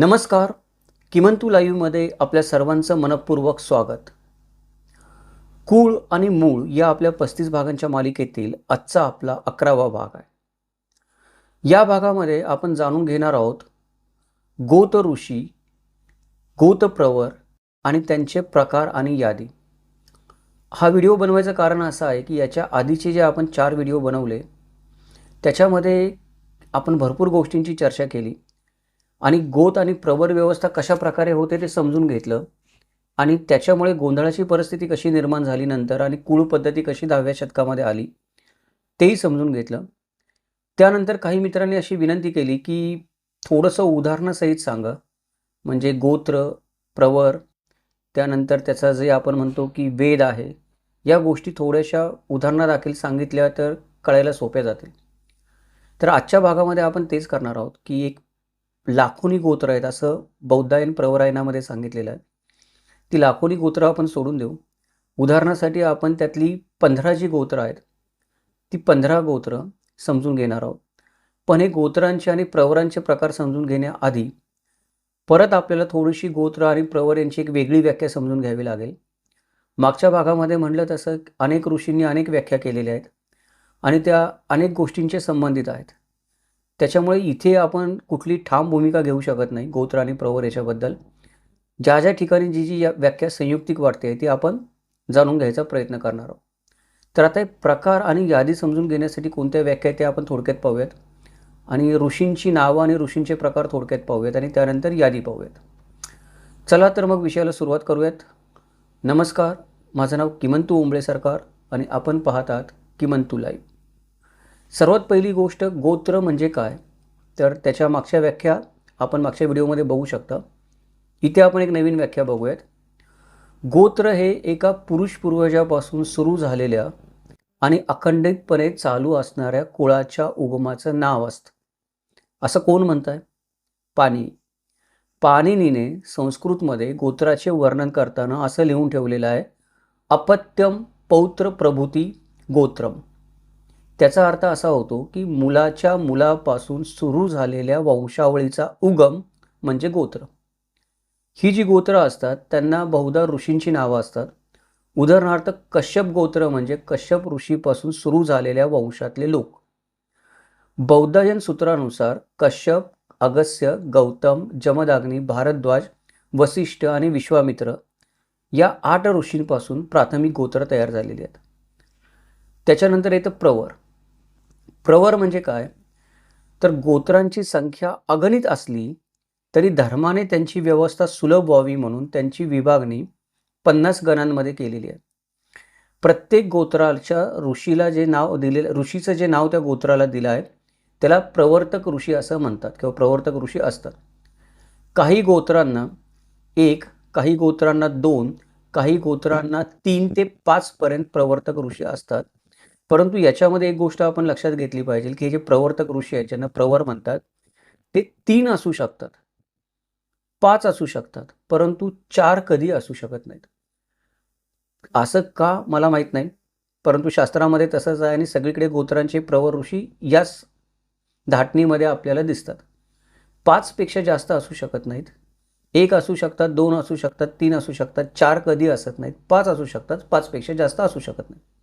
नमस्कार. किमंतू लाईव्हमध्ये आपल्या सर्वांचं मनपूर्वक स्वागत. कूळ आणि मूळ या आपल्या पस्तीस भागांच्या मालिकेतील आजचा आपला अकरावा भाग आहे. या भागामध्ये आपण जाणून घेणार आहोत गोत ऋषी गोतप्रवर आणि त्यांचे प्रकार आणि यादी. हा व्हिडिओ बनवायचं कारण असं आहे की याच्या आधीचे जे आपण चार व्हिडिओ बनवले त्याच्यामध्ये आपण भरपूर गोष्टींची चर्चा केली. आणि गोत आणि प्रवर व्यवस्था कशा प्रकारे होते ते समजून घेतलं. आणि त्याच्यामुळे गोंधळाची परिस्थिती कशी निर्माण झाली नंतर आणि कुळ पद्धती कशी दहाव्या शतकामध्ये आली तेही समजून घेतलं. त्यानंतर काही मित्रांनी अशी विनंती केली की थोडंसं उदाहरणासहित सांगा. म्हणजे गोत्र प्रवर त्यानंतर त्याचा जे आपण म्हणतो की वेद आहे या गोष्टी थोड्याशा उदाहरणादाखील सांगितल्या तर कळायला सोप्या जातील. तर आजच्या भागामध्ये आपण तेच करणार आहोत की एक लाखोनी गोत्र आहेत असं बौद्धायन प्रवरायनामध्ये सांगितलेलं आहे. ती लाखोनी गोत्र आपण सोडून देऊ. उदाहरणासाठी आपण त्यातली पंधरा जी गोत्र आहेत ती पंधरा गोत्र समजून घेणार आहोत. पण हे गोत्रांचे आणि प्रवरांचे प्रकार समजून घेण्याआधी परत आपल्याला थोडीशी गोत्र आणि प्रवर यांची एक वेगळी व्याख्या समजून घ्यावी लागेल. मागच्या भागामध्ये म्हटलं तसं अनेक ऋषींनी अनेक व्याख्या केलेल्या आहेत आणि त्या अनेक गोष्टींचे संबंधित आहेत. त्याच्यामुळे इथे आपण कुठली ठाम भूमिका घेऊ शकत नाही गोत्र आणि प्रवर याच्याबद्दल. ज्या ज्या ठिकाणी जी जी या व्याख्या संयुक्तिक वाटते ती आपण जाणून घ्यायचा प्रयत्न करणार आहोत. तर आता हे प्रकार आणि यादी समजून घेण्यासाठी कोणत्या व्याख्या आहेत ते आपण थोडक्यात पाहूयात. आणि ऋषींची नावं आणि ऋषींचे प्रकार थोडक्यात पाहूयात आणि त्यानंतर यादी पाहूयात. चला तर मग विषयाला सुरुवात करूयात. नमस्कार माझं नाव किमंतू उंबळे सरकार आणि आपण पाहतात किमंतू लाईव्ह. सर्वात पहिली गोष्ट गोत्र म्हणजे काय? तर त्याच्या मागच्या व्याख्या आपण मागच्या व्हिडिओमध्ये बघू शकता. इथे आपण एक नवीन व्याख्या बघूयात. गोत्र हे एका पुरुष पूर्वजापासून सुरू झालेल्या आणि अखंडितपणे चालू असणाऱ्या कुळाच्या उगमाचं नाव असतं. असं कोण म्हणत आहे पाणी. पाणिनीने संस्कृतमध्ये गोत्राचे वर्णन करताना असं लिहून ठेवलेलं आहे अपत्यम पौत्र प्रभूती गोत्रम. त्याचा अर्थ असा होतो की मुलाच्या मुलापासून सुरू झालेल्या वंशावळीचा उगम म्हणजे गोत्र. ही जी गोत्र असतात त्यांना बहुधा ऋषींची नावं असतात. उदाहरणार्थ कश्यप गोत्र म्हणजे कश्यप ऋषीपासून सुरू झालेल्या वंशातले लोक. बौद्धायन सूत्रानुसार कश्यप अगस्त्य गौतम जमदाग्नी भारद्वाज वसिष्ठ आणि विश्वामित्र या आठ ऋषींपासून प्राथमिक गोत्र तयार झालेली आहेत. त्याच्यानंतर येतं प्रवर. प्रवर म्हणजे काय? तर गोत्रांची संख्या अगणित असली तरी धर्माने त्यांची व्यवस्था सुलभ व्हावी म्हणून त्यांची विभागणी पन्नास गणांमध्ये केलेली आहे. प्रत्येक गोत्राच्या ऋषीला जे नाव दिलेलं ऋषीचं जे नाव त्या गोत्राला दिलं आहे त्याला प्रवर्तक ऋषी असं म्हणतात किंवा प्रवर्तक ऋषी असतात. काही गोत्रांना एक काही गोत्रांना दोन काही गोत्रांना तीन ते पाचपर्यंत प्रवर्तक ऋषी असतात. परंतु याच्यामध्ये एक गोष्ट आपण लक्षात घेतली पाहिजे की हे जे प्रवर्तक ऋषी आहेत ज्यांना प्रवर म्हणतात ते तीन असू शकतात. पाच असू शकतात परंतु चार कधी असू शकत नाहीत. असं का? मला माहीत नाही. परंतु शास्त्रामध्ये तसंच आहे आणि सगळीकडे गोत्रांचे प्रवर ऋषी याच धाटणीमध्ये आपल्याला दिसतात. पाचपेक्षा जास्त असू शकत नाहीत. एक असू शकतात दोन असू शकतात तीन असू शकतात चार कधी असत नाहीत. पाच असू शकतात पाचपेक्षा जास्त असू शकत नाही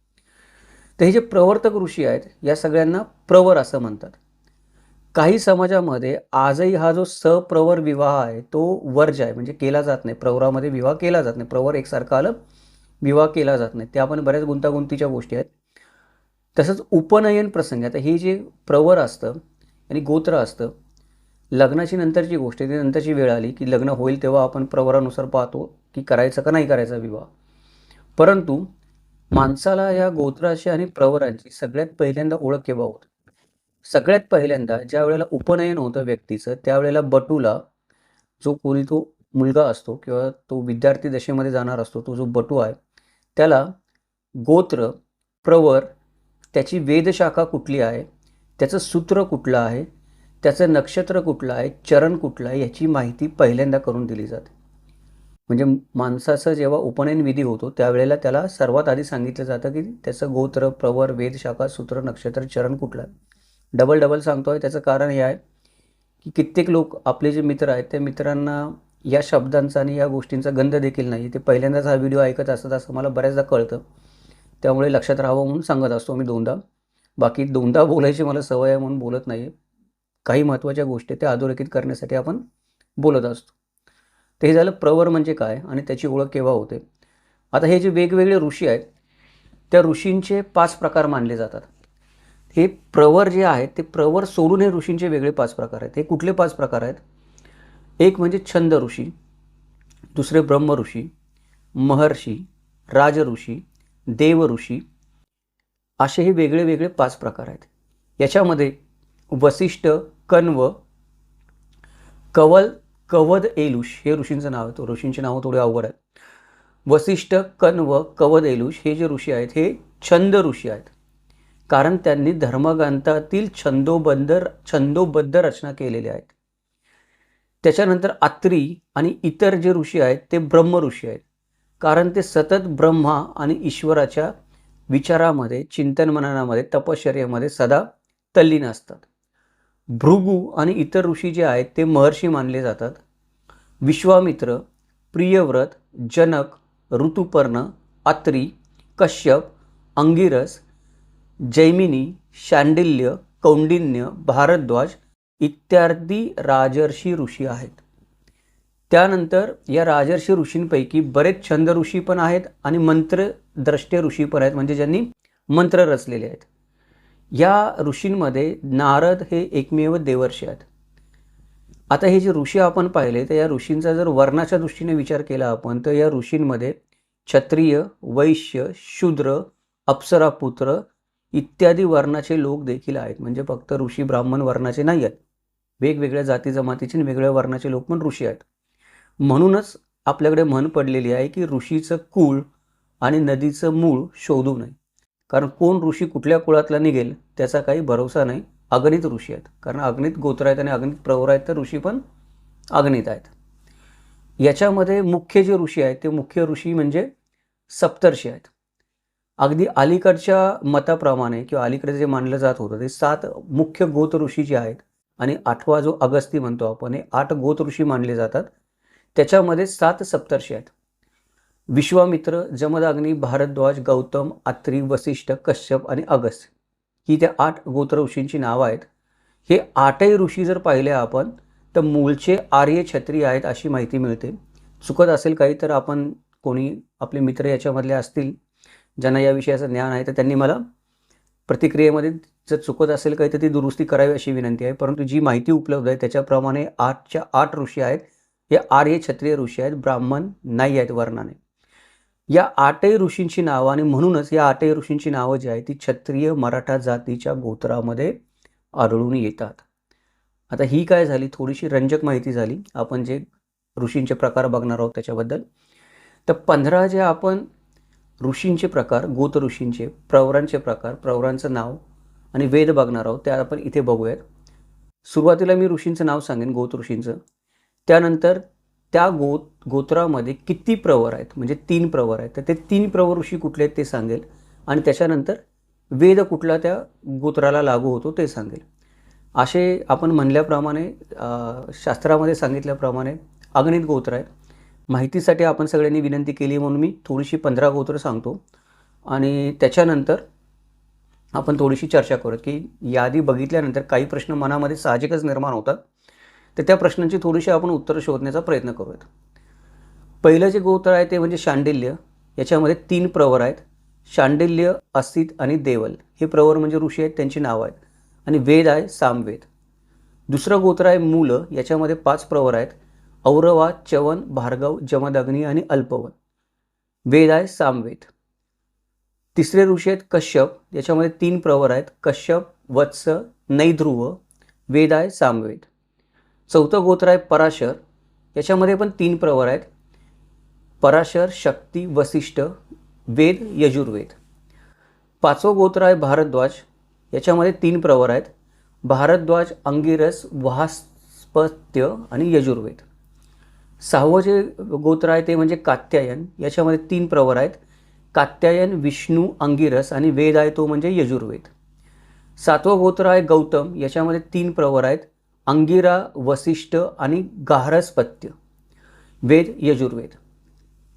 तर हे जे प्रवर्तक ऋषी आहेत या सगळ्यांना प्रवर असं म्हणतात. काही समाजामध्ये आजही हा जो सप्रवर विवाह आहे तो वर्ज आहे म्हणजे केला जात नाही. प्रवरामध्ये विवाह केला जात नाही. प्रवर एकसारखा आलं विवाह केला जात नाही. त्या पण बऱ्याच गुंतागुंतीच्या गोष्टी आहेत. तसंच उपनयन प्रसंग आता हे जे प्रवर असतं आणि गोत्र असतं लग्नाची नंतरची गोष्ट आहे ती नंतरची वेळ आली की लग्न होईल तेव्हा आपण प्रवरानुसार पाहतो की करायचं का नाही करायचा विवाह. परंतु माणसाला या गोत्राची आणि प्रवरांची सगळ्यात पहिल्यांदा ओळख केव्हा होत सगळ्यात पहिल्यांदा ज्या वेळेला उपनयन होतं व्यक्तीचं त्यावेळेला बटूला जो कोणी तो मुलगा असतो किंवा तो विद्यार्थी दशेमध्ये जाणार असतो तो जो बटू आहे त्याला गोत्र प्रवर त्याची वेदशाखा कुठली आहे त्याचं सूत्र कुठलं आहे त्याचं नक्षत्र कुठलं आहे चरण कुठलं आहे याची माहिती पहिल्यांदा करून दिली जाते. म्हणजे माणसाचं जेव्हा उपनयन विधी होतो त्यावेळेला त्याला सर्वात आधी सांगितलं जातं की त्याचं गोत्र प्रवर वेदशाखा सूत्र नक्षत्र चरण कुठलं? आहे डबल डबल सांगतो आहे त्याचं कारण हे आहे की कित्येक लोक आपले जे मित्र आहेत त्या मित्रांना या शब्दांचा आणि या गोष्टींचा गंध देखील नाही. ते पहिल्यांदाच हा व्हिडिओ ऐकत असतात असं मला बऱ्याचदा कळतं. त्यामुळे लक्षात राहावं म्हणून सांगत असतो मी दोनदा. बाकी दोनदा बोलायची मला सवय आहे म्हणून बोलत नाही काही महत्त्वाच्या गोष्टी त्या अधोरेखित करण्यासाठी आपण बोलत असतो. ते हे झालं प्रवर म्हणजे काय आणि त्याची ओळख केव्हा होते? आता हे जे वेगवेगळे ऋषी आहेत त्या ऋषींचे पाच प्रकार मानले जातात. हे प्रवर जे आहेत ते प्रवर सोडून हे ऋषींचे वेगळे पाच प्रकार आहेत. हे कुठले पाच प्रकार आहेत? एक म्हणजे छंद ऋषी दुसरे ब्रह्म ऋषी महर्षी राज ऋषी देव ऋषी असे हे वेगळे वेगळे पाच प्रकार आहेत. याच्यामध्ये वसिष्ठ कण्व कवल कवद एलुष हे ऋषींचं नाव आहे. तो ऋषींची नावं थोडी अवघड आहेत. वसिष्ठ कण्व कवद एलुष हे जे ऋषी आहेत हे छंद ऋषी आहेत. कारण त्यांनी धर्मग्रंथातील छंदोबद्ध छंदोबद्ध रचना केलेल्या आहेत. त्याच्यानंतर आत्री आणि इतर जे ऋषी आहेत ते ब्रह्म ऋषी आहेत. कारण ते सतत ब्रह्मा आणि ईश्वराच्या विचारामध्ये चिंतन मननामध्ये तपश्चर्यामध्ये सदा तल्लीन असतात. भृगू आणि इतर ऋषी जे आहेत ते महर्षी मानले जातात. विश्वामित्र प्रियव्रत जनक ऋतुपर्ण अत्री कश्यप अंगिरस जैमिनी शांडिल्य कौंडिन्य भारद्वाज इत्यादी राजर्षी ऋषी आहेत. त्यानंतर या राजर्षी ऋषींपैकी बरेच छंद ऋषी पण आहेत आणि मंत्रद्रष्टे ऋषी पण आहेत म्हणजे ज्यांनी मंत्र रचलेले आहेत. या ऋषींमध्ये नारद हे एकमेव देवर्षी आहेत. आता हे जे ऋषी आपण पाहिले तर या ऋषींचा जर वर्णाच्या दृष्टीने विचार केला आपण तर या ऋषींमध्ये क्षत्रिय वैश्य शूद्र अप्सरापुत्र इत्यादी वर्णाचे लोक देखील आहेत. म्हणजे फक्त ऋषी ब्राह्मण वर्णाचे नाही आहेत. वेगवेगळ्या जाती जमातीचे आणि वेगळ्या वर्णाचे लोक पण ऋषी आहेत. म्हणूनच आपल्याकडे म्हण पडलेली आहे की ऋषीचं कुळ आणि नदीचं मूळ शोधू नये. कारण कोण ऋषी कुठल्या कुळातला निघेल त्याचा काही भरोसा नाही. अगणित ऋषी आहेत. कारण अगणित गोत्र आहेत आणि अगणित प्रवर आहेत तर ऋषी पण अगणित आहेत. याच्यामध्ये मुख्य जे ऋषी आहेत ते मुख्य ऋषी म्हणजे सप्तर्षी आहेत. अगदी अलीकडच्या मताप्रमाणे किंवा अलीकडे जे मानलं जात होतं ते सात मुख्य गोत ऋषी जे आहेत आणि आठवा जो अगस्ती म्हणतो आपण हे आठ गोत ऋषी मानले जातात. त्याच्यामध्ये सात सप्तर्षी आहेत. विश्वामित्र जमदाग्नी भारद्वाज गौतम आत्री वसिष्ठ कश्यप आणि अगस्त ही त्या आठ गोत्र ऋषींची नावं आहेत. हे आठही ऋषी जर पाहिले आपण तर मूळचे आर्य छत्री आहेत अशी माहिती मिळते. चुकत असेल काही तर आपण कोणी आपले मित्र याच्यामधले असतील ज्यांना या विषयाचं ज्ञान आहे तर त्यांनी मला प्रतिक्रियेमध्ये जर चुकत असेल काही तर ती दुरुस्ती करावी अशी विनंती आहे. परंतु जी माहिती उपलब्ध आहे त्याच्याप्रमाणे आठच्या आठ ऋषी आहेत. हे आर्य क्षत्रिय ऋषी आहेत ब्राह्मण नाही आहेत वर्णाने. या आठही ऋषींची नावं आणि म्हणूनच या आठही ऋषींची नावं जी आहेत ती क्षत्रिय मराठा जातीच्या गोत्रामध्ये आढळून येतात. आता ही काय झाली? थोडीशी रंजक माहिती झाली. आपण जे ऋषींचे प्रकार बघणार आहोत त्याच्याबद्दल. तर पंधरा जे आपण ऋषींचे प्रकार गोत ऋषींचे प्रवरांचे प्रकार प्रवरांचं नाव आणि वेद बघणार आहोत त्या आपण इथे बघूयात. सुरुवातीला मी ऋषींचं नाव सांगेन गोत ऋषींचं. त्यानंतर त्या गो गोत्रामध्ये किती प्रवर आहेत? म्हणजे तीन प्रवर आहेत. तर ते तीन प्रवर ऋषी कुठले आहेत ते सांगेल. आणि त्याच्यानंतर वेद कुठला त्या गोत्राला लागू होतो ते सांगेल. असे आपण म्हणल्याप्रमाणे शास्त्रामध्ये सांगितल्याप्रमाणे अगणित गोत्र आहे माहितीसाठी आपण सगळ्यांनी विनंती केली म्हणून मी थोडीशी पंधरा गोत्र सांगतो. आणि त्याच्यानंतर आपण थोडीशी चर्चा करूत की यादी बघितल्यानंतर काही प्रश्न मनामध्ये साहजिकच निर्माण होतात. तर त्या प्रश्नांची थोडीशी आपण उत्तरं शोधण्याचा प्रयत्न करूयात. पहिलं जे गोत्र आहे ते म्हणजे शांडिल्य. याच्यामध्ये तीन प्रवर आहेत. शांडिल्य अस्तित आणि देवल. हे प्रवर म्हणजे ऋषी आहेत त्यांची नावं आहेत. आणि वेद आहे सामवेद. दुसरं गोत्र आहे मूल. याच्यामध्ये पाच प्रवर आहेत. औरवा चवन भार्गव जमदग्नी आणि अल्पवन. वेद आहे सामवेद. तिसरे ऋषी आहेत कश्यप. याच्यामध्ये तीन प्रवर आहेत. कश्यप वत्स नैध्रुव. वेद आहे सामवेद. चौथं गोत्र आहे पराशर. याच्यामध्ये पण तीन प्रवर आहेत. पराशर शक्ती वसिष्ठ वेद यजुर्वेद. पाचवं गोत्र आहे भारद्वाज. याच्यामध्ये तीन प्रवर आहेत. भारद्वाज अंगिरस वास्पत्य आणि यजुर्वेद. सहावं जे गोत्र आहे ते म्हणजे कात्यायन. याच्यामध्ये तीन प्रवर आहेत. कात्यायन विष्णू अंगिरस आणि वेद आहे तो म्हणजे यजुर्वेद. सातवं गोत्र आहे गौतम. याच्यामध्ये तीन प्रवर आहेत. अंगिरा वसिष्ठ आणि गाहरस्पत्य वेद यजुर्वेद.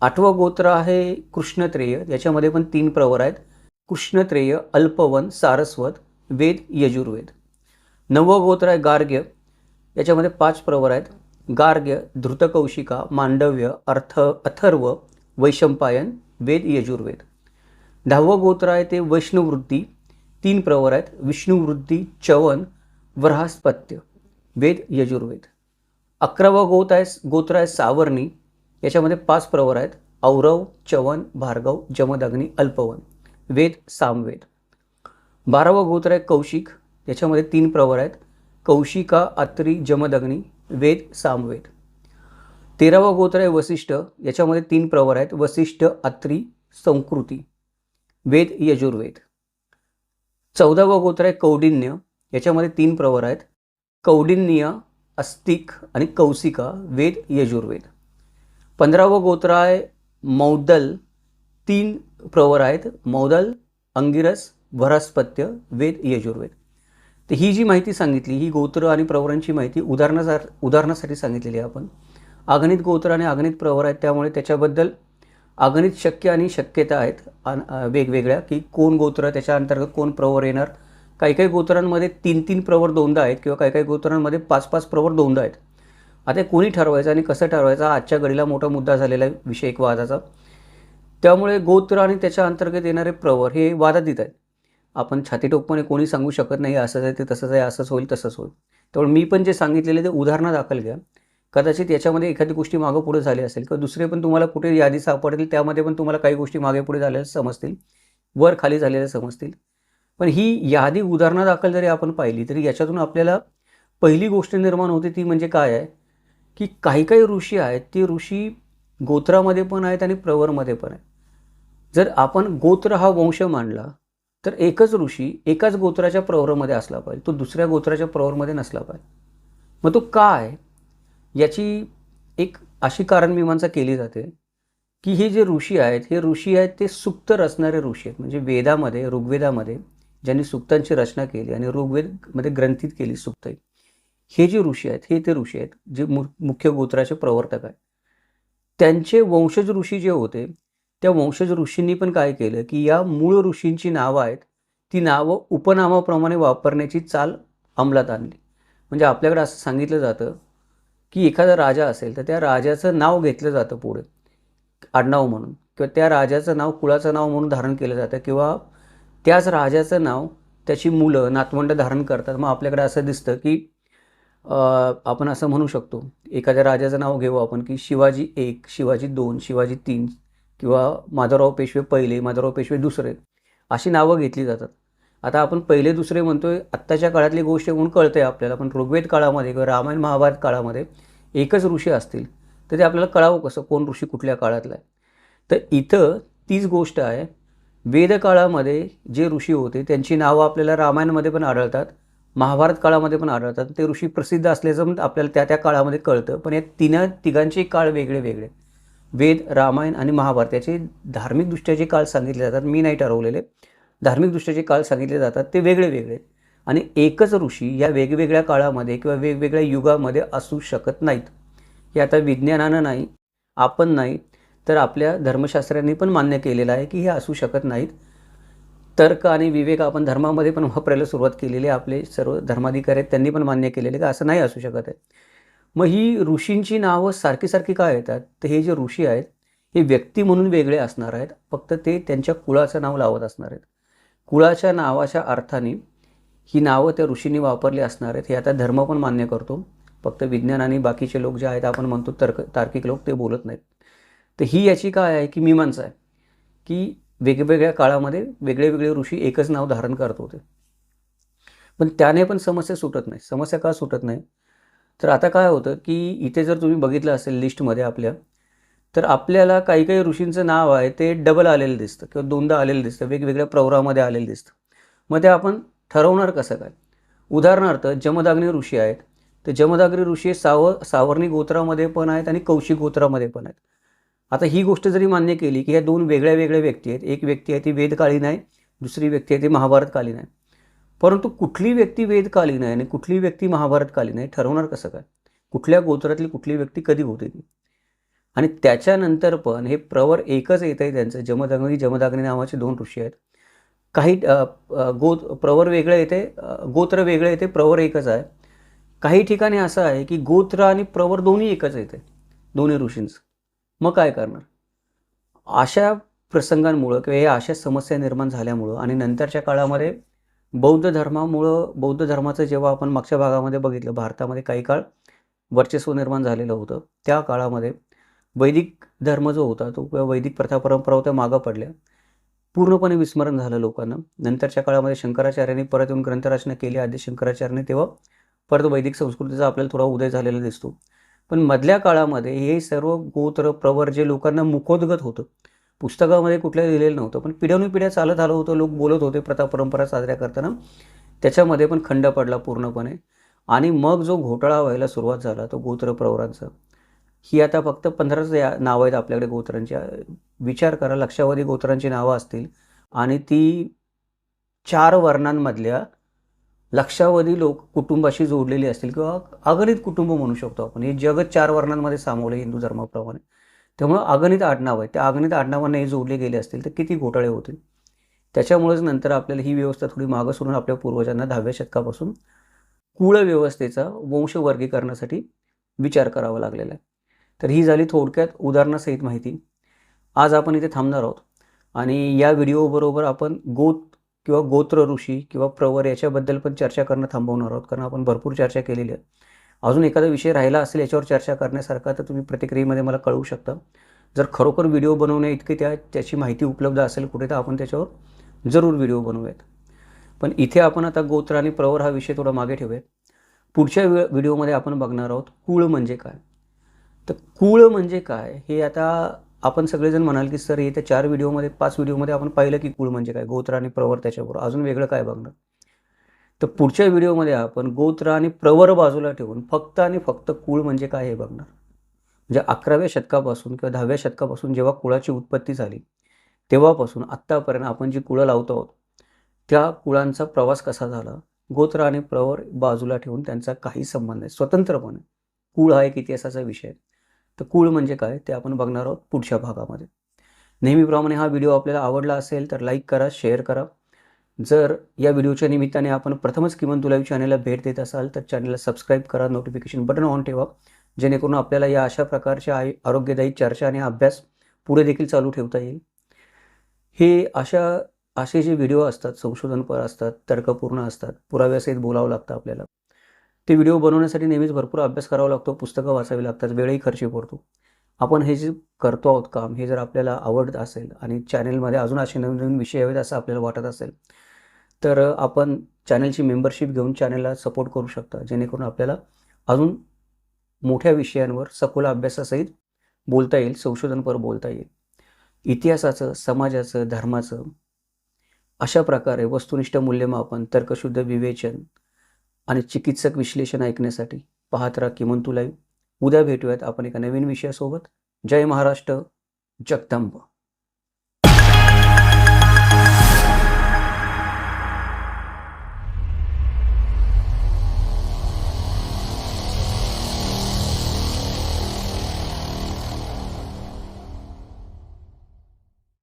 आठवं गोत्र आहे कृष्णत्रेय याच्यामध्ये पण तीन प्रवर आहेत. कृष्णत्रेय अल्पवन सारस्वत वेद यजुर्वेद. नववं गोत्र आहे गार्ग्य याच्यामध्ये पाच प्रवर आहेत. गार्ग्य धृतकौशिका मांडव्य अर्थ अथर्व वैशंपायन वेद यजुर्वेद. दहावं गोत्र आहे ते वैष्णववृत्ती. तीन प्रवर आहेत. विष्णुवृत्ती चवन व्रहास्पत्य वेद यजुर्वेद. अकरावं गोत आहे गोत्र आहे सावर्णी याच्यामध्ये पाच प्रवर आहेत. औरव चवन भार्गव जमदग्नी अल्पवन. वेद सामवेद. बारावं गोत्र आहे कौशिक. याच्यामध्ये तीन प्रवर आहेत. कौशिका अत्री जमदग्नी वेद सामवेद. तेरावं गोत्र आहे वसिष्ठ. याच्यामध्ये तीन प्रवर आहेत. वसिष्ठ अत्री संकृती. वेद यजुर्वेद. चौदावं गोत्र आहे कौडिन्य. याच्यामध्ये तीन प्रवर आहेत. कौडिन्य अस्तिक आणि कौशिका वेद यजुर्वेद. पंधरावं गोत्र आहे मौदल. तीन प्रवर आहेत मौदल अंगिरस वरस्पत्य वेद यजुर्वेद. तर ही जी माहिती सांगितली ही गोत्र आणि प्रवरांची माहिती उदाहरणासार उदाहरणासाठी सांगितलेली आहे आपण. अगणित गोत्र आणि अगणित प्रवर आहेत त्यामुळे त्याच्याबद्दल अगणित शक्य आणि शक्यता आहेत वेगवेगळ्या की कोण गोत्र त्याच्या अंतर्गत कोण प्रवर येणार काही काही गोत्रांमध्ये तीन तीन प्रवर दोनदा आहेत किंवा काही काही गोत्रांमध्ये पाच पाच प्रवर दोनदा आहेत. आता कोणी ठरवायचं आणि कसं ठरवायचं हा आजच्या घडीला मोठा मुद्दा झालेला आहे विषय एक वादाचा. त्यामुळे गोत्र आणि त्याच्या अंतर्गत येणारे प्रवर हे वादातीत आहेत. आपण छातीटोकपणे कोणी सांगू शकत नाही असंच आहे ते तसंच आहे असंच होईल तसंच होईल. त्यामुळे मी पण जे सांगितलेले ते उदाहरणं दाखल घ्या. कदाचित याच्यामध्ये एखादी गोष्टी मागं पुढे झाली असेल किंवा दुसरे पण तुम्हाला कुठे यादी सापडतील त्यामध्ये पण तुम्हाला काही गोष्टी मागे पुढे झालेल्या समजतील. वर खाली झालेल्या समजतील. पण ही यादी उदाहरणादाखल जरी आपण पाहिली तरी याच्यातून आपल्याला पहिली गोष्ट निर्माण होते ती म्हणजे काय आहे? की काही काही ऋषी आहेत ते ऋषी गोत्रामध्ये पण आहेत आणि प्रवरमध्ये पण आहेत. जर आपण गोत्र हा वंश मांडला तर एकच ऋषी एकाच गोत्राच्या प्रवरमध्ये असला पाहिजे तो दुसऱ्या गोत्राच्या प्रवरमध्ये नसला पाहिजे. मग तो काय? याची एक अशी कारणमीमांसा केली जाते की हे जे ऋषी आहेत हे ऋषी आहेत ते सुक्त रचणारे ऋषी आहेत. म्हणजे वेदामध्ये ऋग्वेदामध्ये ज्यांनी सुक्तांची रचना केली आणि ऋग्वेदमध्ये ग्रंथित केली सुक्त हे जे ऋषी आहेत हे ते ऋषी आहेत जे मु मुख्य गोत्राचे प्रवर्तक आहेत. त्यांचे वंशज ऋषी जे होते त्या वंशज ऋषींनी पण काय केलं की या मूळ ऋषींची नावं आहेत ती नावं उपनामाप्रमाणे वापरण्याची चाल अंमलात आणली. म्हणजे आपल्याकडे असं सांगितलं जातं की एखादा राजा असेल तर त्या राजाचं नाव घेतलं जातं पुढे. आडनाव म्हणून. किंवा त्या राजाचं नाव कुळाचं नाव म्हणून धारण केलं जातं किंवा त्याच राजाचं नाव त्याची मुलं नातवंड धारण करतात. मग आपल्याकडे असं दिसतं की आपण असं म्हणू शकतो एखाद्या राजाचं नाव घेऊ आपण की शिवाजी एक शिवाजी दोन शिवाजी तीन किंवा माधवराव पेशवे पहिले माधवराव पेशवे दुसरे अशी नावं घेतली जातात. आता आपण पहिले दुसरे म्हणतोय आत्ताच्या काळातली गोष्ट म्हणून कळते आपल्याला पण ऋग्वेद काळामध्ये किंवा रामायण महाभारत काळामध्ये एकच ऋषी असतील तर ते आपल्याला कळावं कसं कोण ऋषी कुठल्या काळातला आहे. तर इथं तीच गोष्ट आहे वेदकाळामध्ये जे ऋषी होते त्यांची नावं आपल्याला रामायणामध्ये पण आढळतात महाभारत काळामध्ये पण आढळतात. ते ऋषी प्रसिद्ध असल्याचं पण आपल्याला त्या त्या काळामध्ये कळतं. पण या तिन तिघांचे काळ वेगळे वेगळे. वेद रामायण आणि महाभारत याचे धार्मिकदृष्ट्या जे काळ सांगितले जातात मी नाही ठरवलेले. धार्मिकदृष्ट्या जे काळ सांगितले जातात ते वेगळे वेगळे. आणि एकच ऋषी या वेगवेगळ्या काळामध्ये किंवा वेगवेगळ्या युगामध्ये असू शकत नाहीत. हे आता विज्ञानानं नाही आपण नाही तर आपल्या धर्मशास्त्रांनी पण मान्य केलेलं आहे की हे असू शकत नाहीत. तर्क आणि विवेक आपण धर्मामध्ये पण वापरायला सुरुवात केलेली आहे. आपले सर्व धर्माधिकारी आहेत त्यांनी पण मान्य केलेले का असं नाही असू शकत आहे. मग ही ऋषींची नावं सारखी सारखी काय येतात? तर हे जे ऋषी आहेत हे व्यक्ती म्हणून वेगळे असणार आहेत. फक्त ते त्यांच्या कुळाचं नाव लावत असणार आहेत. कुळाच्या नावाच्या अर्थाने ही नावं त्या ऋषींनी वापरली असणार आहेत. हे आता धर्म पण मान्य करतो. फक्त विज्ञान आणि बाकीचे लोक जे आहेत आपण म्हणतो तर्क तार्किक लोक ते बोलत नाहीत. तर ही याची काय आहे की मीमांसा आहे की वेगवेगळ्या काळामध्ये वेगळे वेगळे ऋषी एकच नाव धारण करत होते. पण त्याने पण समस्या सुटत नाही. समस्या का सुटत नाही? तर आता काय होतं की इथे जर तुम्ही बघितलं असेल लिस्टमध्ये आपल्या तर आपल्याला काही काही ऋषींचं नाव आहे ते डबल आलेलं दिसतं किंवा दोनदा आलेलं दिसतं वेगवेगळ्या प्रवरामध्ये आलेलं दिसतं. मग ते आपण ठरवणार कसं काय? उदाहरणार्थ जमदाग्नी ऋषी आहेत. तर जमदाग्नी ऋषी साव सावर्णी गोत्रामध्ये पण आहेत आणि कौशिक गोत्रामध्ये पण आहेत. आता ही गोष्ट जरी मान्य केली की ह्या दोन वेगळ्या वेगळ्या व्यक्ती आहेत. एक व्यक्ती आहे ती वेदकालीन आहे दुसरी व्यक्ती आहे ती महाभारतकालीन आहे. परंतु कुठली व्यक्ती वेदकालीन आहे आणि कुठली व्यक्ती महाभारतकालीन आहे ठरवणार कसं काय? कुठल्या गोत्रातली कुठली व्यक्ती कधी होते ती? आणि त्याच्यानंतर पण हे प्रवर एकच येत आहे त्यांचं जमदग्नी जमदाग्नी नावाचे दोन ऋषी आहेत. काही गो प्रवर वेगळं येते गोत्र वेगळं येते प्रवर एकच आहे. काही ठिकाणी असं आहे की गोत्र आणि प्रवर दोन्ही एकच येते दोन्ही ऋषींचं. मग काय करणार? अशा प्रसंगांमुळं किंवा या अशा समस्या निर्माण झाल्यामुळं आणि नंतरच्या काळामध्ये बौद्ध धर्मामुळं बौद्ध धर्माचं जेव्हा आपण मागच्या भागामध्ये बघितलं भारतामध्ये काही काळ वर्चस्व निर्माण झालेलं होतं त्या काळामध्ये वैदिक धर्म जो होता तो किंवा वैदिक प्रथा परंपरा होत्या मागं पडल्या. पूर्णपणे विस्मरण झालं लोकांना. नंतरच्या काळामध्ये शंकराचार्यांनी परत येऊन ग्रंथरचना केली. आधी शंकराचार्यांनी तेव्हा परत वैदिक संस्कृतीचा आपल्याला थोडा उदय झालेला दिसतो. पण मधल्या काळामध्ये हे सर्व गोत्र प्रवर जे लोकांना मुखोद्गत होतं पुस्तकामध्ये कुठल्याही दिलेलं नव्हतं पण पिढ्यानुपिढ्या चालत आलं होतं लोक बोलत होते प्रथा परंपरा साजऱ्या करताना. त्याच्यामध्ये पण खंड पडला पूर्णपणे. आणि मग जो घोटाळा व्हायला सुरुवात झाला तो गोत्र प्रवरांचा ही आता फक्त पंधराच या नावं आहेत आपल्याकडे गोत्रांची विचार करा लक्षावधी गोत्रांची नावं असतील. आणि ती चार वर्णांमधल्या लक्षावधी लोक कुटुंबाशी जोडलेली असतील किंवा अगणित कुटुंब म्हणू शकतो आपण. हे जगत चार वर्णांमध्ये सामावलं आहे हिंदू धर्माप्रमाणे. त्यामुळं अगणित आडनाव आहे त्या अगणित आडनावांना हे जोडले गेले असतील तर किती घोटाळे होतील? त्याच्यामुळेच नंतर आपल्याला ही व्यवस्था थोडी मागं सोडून आपल्या पूर्वजांना दहाव्या शतकापासून कुळ व्यवस्थेचा वंश वर्गीकरणासाठी विचार करावा लागलेला आहे. तर ही झाली थोडक्यात उदाहरणासहित माहिती. आज आपण इथे थांबणार आहोत. आणि या व्हिडिओबरोबर आपण गोत किंवा गोत्र ऋषी किंवा प्रवर याच्याबद्दल पण चर्चा करणं थांबवणार आहोत. कारण आपण भरपूर चर्चा केलेली आहे. अजून एखादा विषय राहिला असेल याच्यावर चर्चा करण्यासारखा तर तुम्ही प्रतिक्रियेमध्ये मला कळवू शकता. जर खरोखर व्हिडिओ बनवण्या इतकी त्या त्याची माहिती उपलब्ध असेल कुठे तर आपण त्याच्यावर जरूर व्हिडिओ बनवूयात. पण इथे आपण आता गोत्र आणि प्रवर हा विषय थोडा मागे ठेवूयात. पुढच्या व्हि व्हिडिओमध्ये आपण बघणार आहोत कुळ म्हणजे काय? तर कुळ म्हणजे काय? हे आता आपण सगळेजण म्हणाल की सर येत्या चार व्हिडिओमध्ये पाच व्हिडिओमध्ये आपण पाहिलं की कुळ म्हणजे काय? गोत्र आणि प्रवर त्याच्यावर अजून वेगळं काय बघणार? तर पुढच्या व्हिडिओमध्ये आपण गोत्र आणि प्रवर बाजूला ठेवून फक्त आणि फक्त कुळ म्हणजे काय हे बघणार. म्हणजे अकराव्या शतकापासून किंवा दहाव्या शतकापासून जेव्हा कुळाची उत्पत्ती झाली तेव्हापासून आत्तापर्यंत आपण जी कुळं लावतो आहोत त्या कुळांचा प्रवास कसा झाला? गोत्र आणि प्रवर बाजूला ठेवून त्यांचा काही संबंध आहे स्वतंत्रपणे. कुळ हा एक इतिहासाचा विषय आहे. तर कुळ म्हणजे काय ते आपण बघणार आहोत पुढच्या भागामध्ये. नेहमीप्रमाणे हा व्हिडिओ आपल्याला आवडला असेल तर लाईक करा शेअर करा. जर या व्हिडिओच्या निमित्ताने आपण प्रथमच किमान तुलावी चॅनलला भेट देत असाल तर चॅनलला सबस्क्राईब करा नोटिफिकेशन बटन ऑन ठेवा. जेणेकरून आपल्याला या अशा प्रकारच्या आय आरोग्यदायी चर्चा आणि अभ्यास पुढे देखील चालू ठेवता येईल. हे अशा असे जे व्हिडिओ असतात संशोधनपर असतात तर्कपूर्ण असतात पुराव्यासहित बोलावं लागतं आपल्याला. ते व्हिडिओ बनवण्यासाठी नेहमीच भरपूर अभ्यास करावा लागतो पुस्तकं वाचावी लागतात वेळही खर्ची पडतो. आपण हे जे करतो आहोत काम हे जर आपल्याला आवडत असेल आणि चॅनेलमध्ये अजून असे नवीन नवीन विषय हवेत असं आपल्याला वाटत असेल तर आपण चॅनलची मेंबरशिप घेऊन चॅनलला सपोर्ट करू शकता जेणेकरून आपल्याला अजून मोठ्या विषयांवर सखोल अभ्यासासहित बोलता येईल संशोधनपर बोलता येईल. इतिहासाचं समाजाचं धर्माचं अशा प्रकारे वस्तुनिष्ठ मूल्यमापन तर्कशुद्ध विवेचन आणि चिकित्सक विश्लेषण ऐकण्यासाठी पाहत राहा किमंतू लाईव्ह. उद्या भेटूयात आपण एका नवीन विषयासोबत. जय महाराष्ट्र जगदंब.